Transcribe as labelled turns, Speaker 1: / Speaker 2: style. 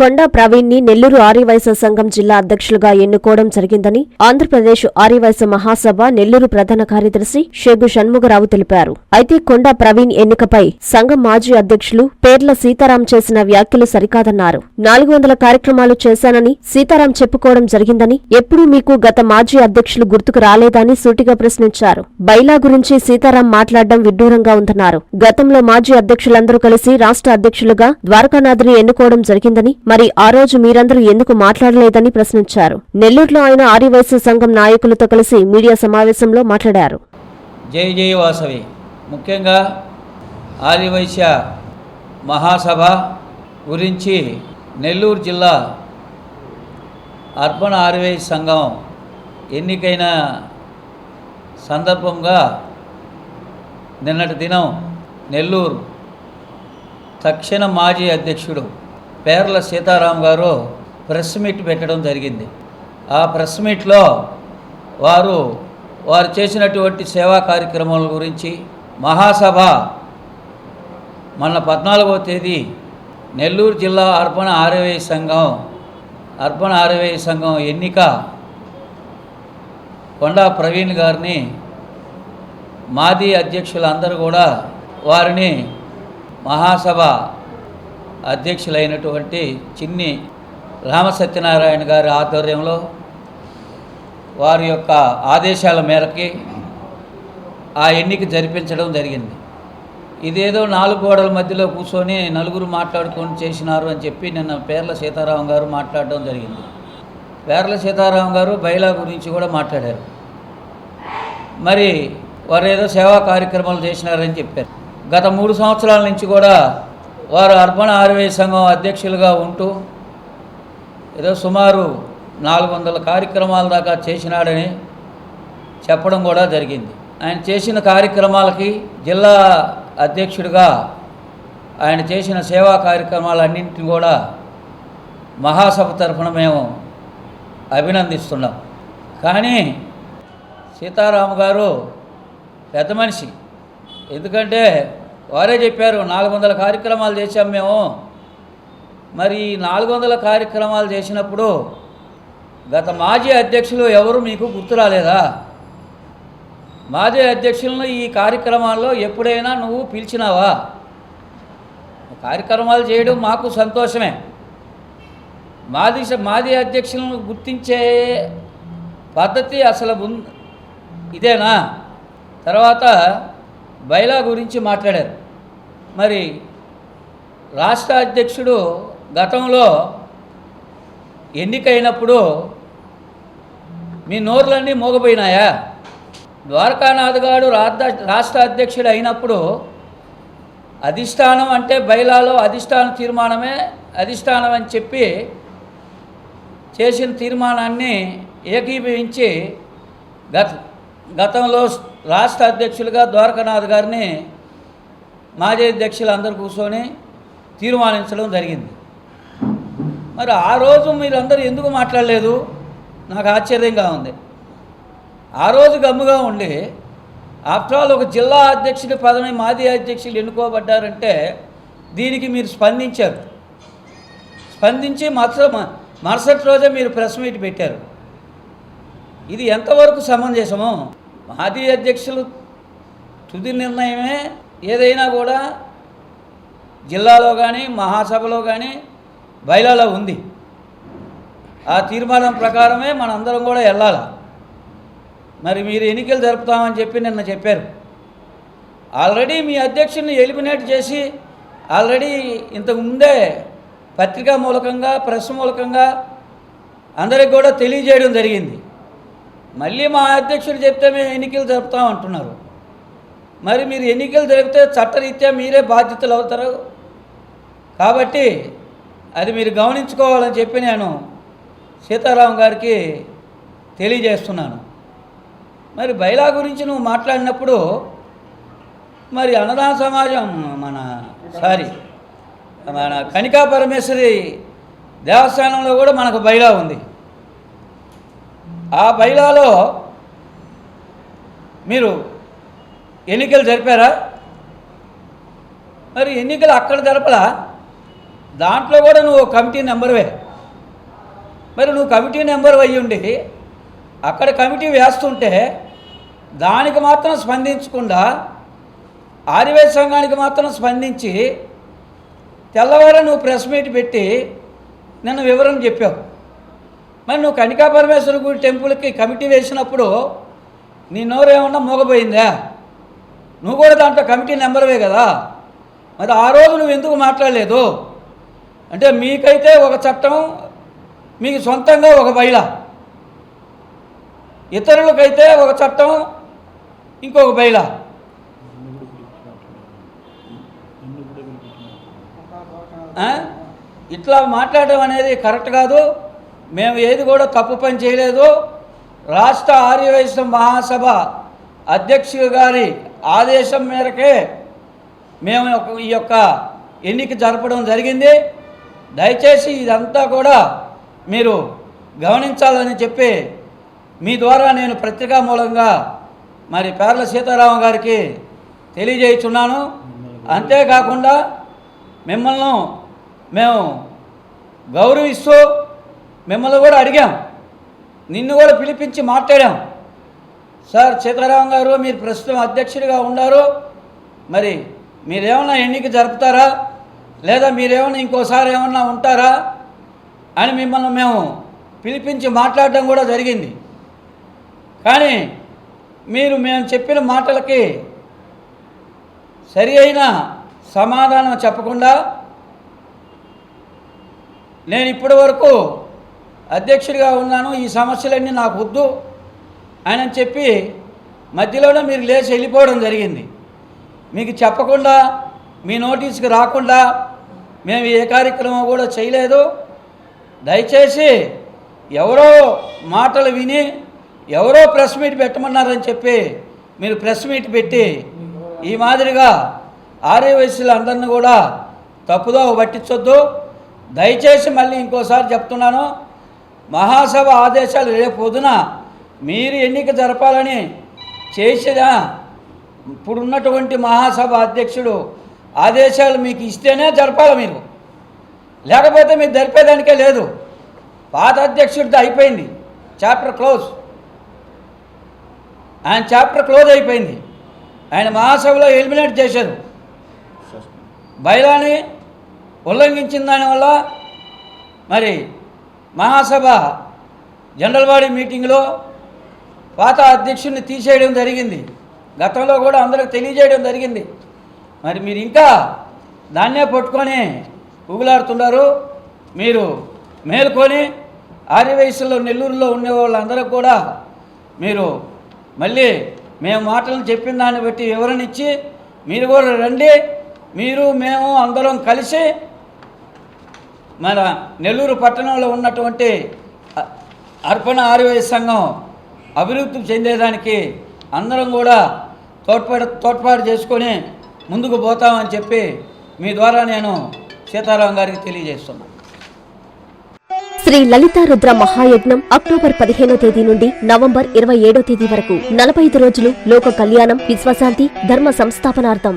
Speaker 1: కొండా ప్రవీణ్ని నెల్లూరు ఆర్యవైశ్య సంఘం జిల్లా అధ్యక్షులుగా ఎన్నుకోవడం జరిగిందని ఆంధ్రప్రదేశ్ ఆర్యవైశ్య మహాసభ నెల్లూరు ప్రధాన కార్యదర్శి షేగు షణ్ముగరావు తెలిపారు. అయితే కొండా ప్రవీణ్ ఎన్నికపై సంఘం మాజీ అధ్యక్షులు పేర్ల సీతారాం చేసిన వ్యాఖ్యలు సరికాదన్నారు. నాలుగు వందల కార్యక్రమాలు చేశానని సీతారాం చెప్పుకోవడం జరిగిందని ఎప్పుడూ మీకు గత మాజీ అధ్యక్షులు గుర్తుకు రాలేదని సూటిగా ప్రశ్నించారు. బైలా గురించి సీతారాం మాట్లాడడం విడ్డూరంగా ఉందన్నారు. గతంలో మాజీ అధ్యక్షులందరూ కలిసి రాష్ట్ర అధ్యక్షులుగా ద్వారకానాథ్ని ఎన్నుకోవడం జరిగిందని మరి ఆ రోజు మీరందరూ ఎందుకు మాట్లాడలేదని ప్రశ్నించారు. నెల్లూరులో ఆయన ఆర్యవైశ్య సంఘం నాయకులతో కలిసి మీడియా సమావేశంలో మాట్లాడారు.
Speaker 2: జై జై వాసవి. ముఖ్యంగా ఆర్యవైశ్య మహాసభ గురించి నెల్లూరు జిల్లా అర్బన్ ఆర్యవైశ్య సంఘం ఎన్నికైన సందర్భంగా నిన్నటి దినం నెల్లూరు తక్షణ మాజీ అధ్యక్షుడు పేర్ల సీతారాం గారు ప్రెస్ మీట్ పెట్టడం జరిగింది. ఆ ప్రెస్ మీట్లో వారు వారు చేసినటువంటి సేవా కార్యక్రమాల గురించి మహాసభ మన పద్నాలుగవ తేదీ నెల్లూరు జిల్లా అర్పణ ఆరవేయ సంఘం అర్పణ ఆరవేయ సంఘం ఎన్నిక కొండా ప్రవీణ్ గారిని మాజీ అధ్యక్షులందరూ కూడా వారిని మహాసభ అధ్యక్షులైనటువంటి చిన్ని రామ సత్యనారాయణ గారి ఆధ్వర్యంలో వారి యొక్క ఆదేశాల మేరకి ఆ ఎన్నిక జరిపించడం జరిగింది. ఇదేదో నాలుగు గోడల మధ్యలో కూర్చొని నలుగురు మాట్లాడుకొని చేసినారు అని చెప్పి నిన్న పేర్ల సీతారాం గారు మాట్లాడడం జరిగింది. పేర్ల సీతారాం గారు బైలా గురించి కూడా మాట్లాడారు. మరి వారు ఏదో సేవా కార్యక్రమాలు చేసినారని చెప్పారు. గత మూడు సంవత్సరాల నుంచి కూడా వారు అర్బన్ ఆర్వే సంఘం అధ్యక్షులుగా ఉంటూ ఏదో సుమారు నాలుగు వందల కార్యక్రమాల దాకా చేసినాడని చెప్పడం కూడా జరిగింది. ఆయన చేసిన కార్యక్రమాలకి జిల్లా అధ్యక్షుడిగా ఆయన చేసిన సేవా కార్యక్రమాలన్నింటినీ కూడా మహాసభ తరఫున మేము అభినందిస్తున్నాం. కానీ సీతారాము గారు పెద్ద మనిషి. ఎందుకంటే వారే చెప్పారు నాలుగు వందల కార్యక్రమాలు చేశాం మేము. మరి నాలుగు వందల కార్యక్రమాలు చేసినప్పుడు గత మాజీ అధ్యక్షులు ఎవరు మీకు గుర్తు రాలేదా? మాజీ అధ్యక్షులను ఈ కార్యక్రమాల్లో ఎప్పుడైనా నువ్వు పిలిచినావా? కార్యక్రమాలు చేయడం మాకు సంతోషమే. మాది మాజీ అధ్యక్షులను గుర్తించే పద్ధతి అసలు ఇదేనా? తర్వాత బైలా గురించి మాట్లాడారు. మరి రాష్ట్ర అధ్యక్షుడు గతంలో ఎన్నికైనప్పుడు మీ నోర్లన్నీ మోగపోయినాయా ద్వారకానాథ్ గారు రాష్ట్ర రాష్ట్ర అధ్యక్షుడు అయినప్పుడు అధిష్టానం అంటే బైలాలో అధిష్టాన తీర్మానమే అధిష్టానం అని చెప్పి చేసిన తీర్మానాన్ని ఏకీభవించి గత గతంలో రాష్ట్ర అధ్యక్షులుగా ద్వారకనాథ్ గారిని మాజీ అధ్యక్షులు అందరు కూర్చొని తీర్మానించడం జరిగింది. మరి ఆ రోజు మీరందరూ ఎందుకు మాట్లాడలేదు? నాకు ఆశ్చర్యంగా ఉంది. ఆ రోజు గమ్ముగా ఉండి ఆఫ్టర్ ఆల్ ఒక జిల్లా అధ్యక్షుడి పదవి మాజీ అధ్యక్షులు ఎన్నుకోబడ్డారంటే దీనికి మీరు స్పందించారు. స్పందించి మరుస మరుసటి రోజే మీరు ప్రెస్ మీట్ పెట్టారు. ఇది ఎంతవరకు సమంజసమో? మాజీ అధ్యక్షులు తుది నిర్ణయమే ఏదైనా కూడా జిల్లాలో కానీ మహాసభలో కానీ బయలాలో ఉంది. ఆ తీర్మానం ప్రకారమే మనందరం కూడా వెళ్ళాలి? మరి మీరు ఎన్నికలు జరుపుతామని చెప్పి నిన్న చెప్పారు. ఆల్రెడీ మీ అధ్యక్షుడిని ఎలిమినేట్ చేసి ఆల్రెడీ ఇంతకుముందే పత్రికా మూలకంగా ప్రెస్ మూలకంగా అందరికి కూడా తెలియజేయడం జరిగింది. మళ్ళీ మా అధ్యక్షుడు చెప్తే మేము ఎన్నికలు జరుపుతాం అంటున్నారు. మరి మీరు ఎన్నికలు జరిపితే చట్టరీత్యా మీరే బాధ్యతలు అవుతారు. కాబట్టి అది మీరు గమనించుకోవాలని చెప్పి నేను సీతారాం గారికి తెలియజేస్తున్నాను. మరి బైలా గురించి నువ్వు మాట్లాడినప్పుడు మరి అన్నదాన సమాజం మన సారీ మన కనికా పరమేశ్వరి దేవస్థానంలో కూడా మనకు బైలా ఉంది. ఆ బైలాలో మీరు ఎన్నికలు జరిపారా? మరి ఎన్నికలు అక్కడ జరపలా? దాంట్లో కూడా నువ్వు కమిటీ నెంబర్వే మరి నువ్వు కమిటీ నెంబర్ అయ్యి ఉండి అక్కడ కమిటీ వేస్తుంటే దానికి మాత్రం స్పందించకుండా ఆదివాసీ సంఘానికి మాత్రం స్పందించి తెల్లవారు నువ్వు ప్రెస్ మీట్ పెట్టి నిన్న వివరణ చెప్పావు. మరి నువ్వు కనికా పరమేశ్వర గుడి టెంపుల్కి కమిటీ వేసినప్పుడు నీ నోరు ఏమన్నా మోగపోయిందా? నువ్వు కూడా దాంట్లో కమిటీ నెంబర్వే కదా? మరి ఆ రోజు నువ్వు ఎందుకు మాట్లాడలేదు? అంటే మీకైతే ఒక చట్టం మీకు సొంతంగా ఒక బయల ఇతరులకైతే ఒక చట్టం ఇంకొక బయల ఇట్లా మాట్లాడడం అనేది కరెక్ట్ కాదు. మేము ఏది కూడా తప్పు పని చేయలేదు. రాష్ట్ర ఆర్యవైశ్య మహాసభ అధ్యక్షుడు గారి ఆదేశం మేరకే మేము ఈ యొక్క ఎన్నిక జరపడం జరిగింది. దయచేసి ఇదంతా కూడా మీరు గమనించాలని చెప్పి మీ ద్వారా నేను పత్రికా మూలంగా మరి పేర్ల సీతారామ గారికి తెలియజేయుచున్నాను. అంతేకాకుండా మిమ్మల్ని మేము గౌరవిస్తూ మిమ్మల్ని కూడా అడిగాం. నిన్ను కూడా పిలిపించి మాట్లాడాం. సార్ సీతారాం గారు మీరు ప్రస్తుతం అధ్యక్షుడిగా ఉన్నారు మరి మీరేమన్నా ఎన్నిక జరుపుతారా? లేదా మీరేమన్నా ఇంకోసారి ఏమన్నా ఉంటారా? అని మిమ్మల్ని మేము పిలిపించి మాట్లాడడం కూడా జరిగింది. కానీ మీరు మేము చెప్పిన మాటలకి సరి అయిన సమాధానం చెప్పకుండా నేను ఇప్పటి వరకు అధ్యక్షుడిగా ఉన్నాను ఈ సమస్యలన్నీ నాకు వద్దు అని చెప్పి మధ్యలోనే మీరు లేచి వెళ్ళిపోవడం జరిగింది. మీకు చెప్పకుండా మీ నోటీస్కి రాకుండా మేము ఏ కార్యక్రమం కూడా చేయలేదు. దయచేసి ఎవరో మాటలు విని ఎవరో ప్రెస్ మీట్ పెట్టమన్నారని చెప్పి మీరు ప్రెస్ మీట్ పెట్టి ఈ మాదిరిగా ఆర్యవయసులు అందరిని కూడా తప్పుదో పట్టించొద్దు. దయచేసి మళ్ళీ ఇంకోసారి చెప్తున్నాను మహాసభ ఆదేశాలు రేపు పొద్దున మీరు ఎన్నిక జరపాలని చేసిన ఇప్పుడున్నటువంటి మహాసభ అధ్యక్షుడు ఆదేశాలు మీకు ఇస్తేనే జరపాలి మీరు. లేకపోతే మీరు జరిపేదానికే లేదు. పాత అధ్యక్షుడితో అయిపోయింది. Chapter close. ఆయన చాప్టర్ క్లోజ్ అయిపోయింది. ఆయన మహాసభలో ఎలిమినేట్ చేశారు. బయలాని ఉల్లంఘించిన దానివల్ల మరి మహాసభ జనరల్ బాడీ మీటింగ్లో పాత అధ్యక్షుడిని తీసేయడం జరిగింది. గతంలో కూడా అందరికి తెలియజేయడం జరిగింది. మరి మీరు ఇంకా దాన్నే పట్టుకొని ఊగులాడుతున్నారు. మీరు మేల్కొని ఆర్యవయసులో నెల్లూరులో ఉండే వాళ్ళందరూ కూడా మీరు మళ్ళీ మేము మాటలు చెప్పిన దాన్ని బట్టి వివరణ ఇచ్చి మీరు కూడా రండి. మీరు మేము అందరం కలిసి మన నెల్లూరు పట్టణంలో ఉన్నటువంటి అర్పణ ఆర్యవయ సంఘం అభివృద్ధి చెందేదానికి అందరం కూడా తోడ్పడ తోడ్పాటు చేసుకొని ముందుకు పోతామని చెప్పి మీ ద్వారా నేను సీతారాం గారికి తెలియజేస్తున్నాను
Speaker 1: శ్రీ లలిత రుద్ర మహాయజ్ఞం అక్టోబర్ పదిహేనో తేదీ నుండి నవంబర్ ఇరవై ఏడో తేదీ వరకు నలభై ఐదు రోజులు లోక కళ్యాణం విశ్వశాంతి ధర్మ సంస్థాపనార్థం.